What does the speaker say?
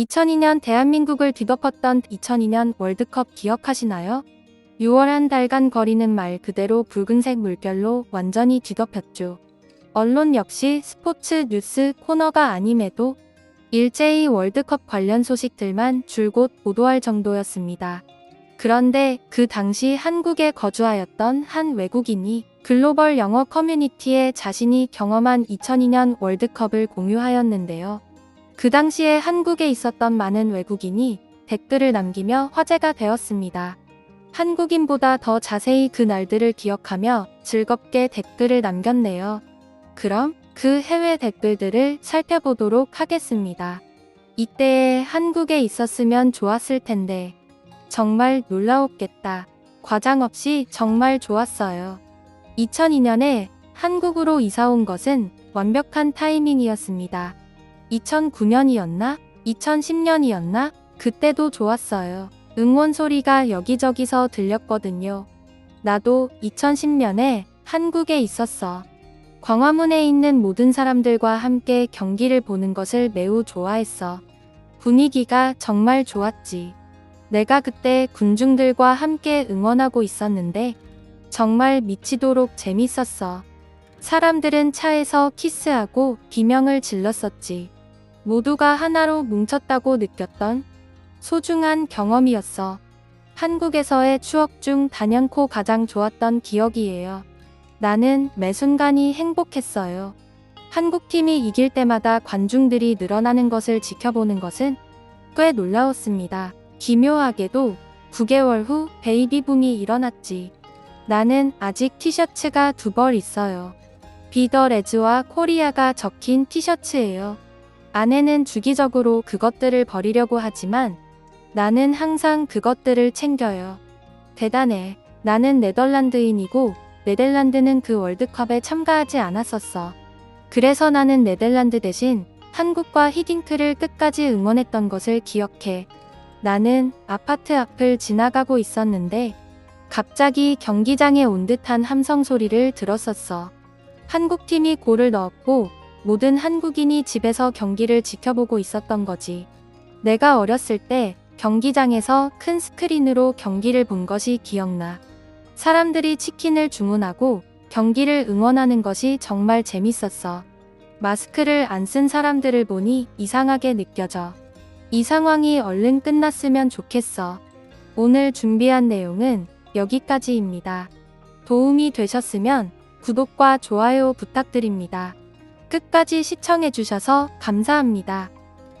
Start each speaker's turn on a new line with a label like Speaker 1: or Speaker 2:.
Speaker 1: 2002년 대한민국을 뒤덮었던 2002년 월드컵 기억하시나요? 6월 한 달간 거리는 말 그대로 붉은색 물결로 완전히 뒤덮였죠. 언론 역시 스포츠 뉴스 코너가 아님에도 일제히 월드컵 관련 소식들만 줄곧 보도할 정도였습니다. 그런데 그 당시 한국에 거주하였던 한 외국인이 글로벌 영어 커뮤니티에 자신이 경험한 2002년 월드컵을 공유하였는데요. 그 당시에 한국에 있었던 많은 외국인이 댓글을 남기며 화제가 되었습니다. 한국인보다 더 자세히 그 날들을 기억하며 즐겁게 댓글을 남겼네요. 그럼 그 해외 댓글들을 살펴보도록 하겠습니다. 이때에 한국에 있었으면 좋았을 텐데 정말 놀라웠겠다. 과장 없이 정말 좋았어요. 2002년에 한국으로 이사 온 것은 완벽한 타이밍이었습니다. 2009년이었나? 2010년이었나? 그때도 좋았어요. 응원 소리가 여기저기서 들렸거든요. 나도 2010년에 한국에 있었어. 광화문에 있는 모든 사람들과 함께 경기를 보는 것을 매우 좋아했어. 분위기가 정말 좋았지. 내가 그때 군중들과 함께 응원하고 있었는데 정말 미치도록 재밌었어. 사람들은 차에서 키스하고 비명을 질렀었지. 모두가 하나로 뭉쳤다고 느꼈던 소중한 경험이었어. 한국에서의 추억 중 단연코 가장 좋았던 기억이에요. 나는 매 순간이 행복했어요. 한국팀이 이길 때마다 관중들이 늘어나는 것을 지켜보는 것은 꽤 놀라웠습니다. 기묘하게도 9개월 후 베이비붐이 일어났지. 나는 아직 티셔츠가 두 벌 있어요. 비더 레즈와 코리아가 적힌 티셔츠예요. 아내는 주기적으로 그것들을 버리려고 하지만 나는 항상 그것들을 챙겨요. 대단해. 나는 네덜란드인이고 네덜란드는 그 월드컵에 참가하지 않았었어. 그래서 나는 네덜란드 대신 한국과 히딩크를 끝까지 응원했던 것을 기억해. 나는 아파트 앞을 지나가고 있었는데 갑자기 경기장에 온 듯한 함성 소리를 들었었어. 한국팀이 골을 넣었고 모든 한국인이 집에서 경기를 지켜보고 있었던 거지. 내가 어렸을 때 경기장에서 큰 스크린으로 경기를 본 것이 기억나. 사람들이 치킨을 주문하고 경기를 응원하는 것이 정말 재밌었어. 마스크를 안 쓴 사람들을 보니 이상하게 느껴져. 이 상황이 얼른 끝났으면 좋겠어. 오늘 준비한 내용은 여기까지입니다. 도움이 되셨으면 구독과 좋아요 부탁드립니다. 끝까지 시청해주셔서 감사합니다.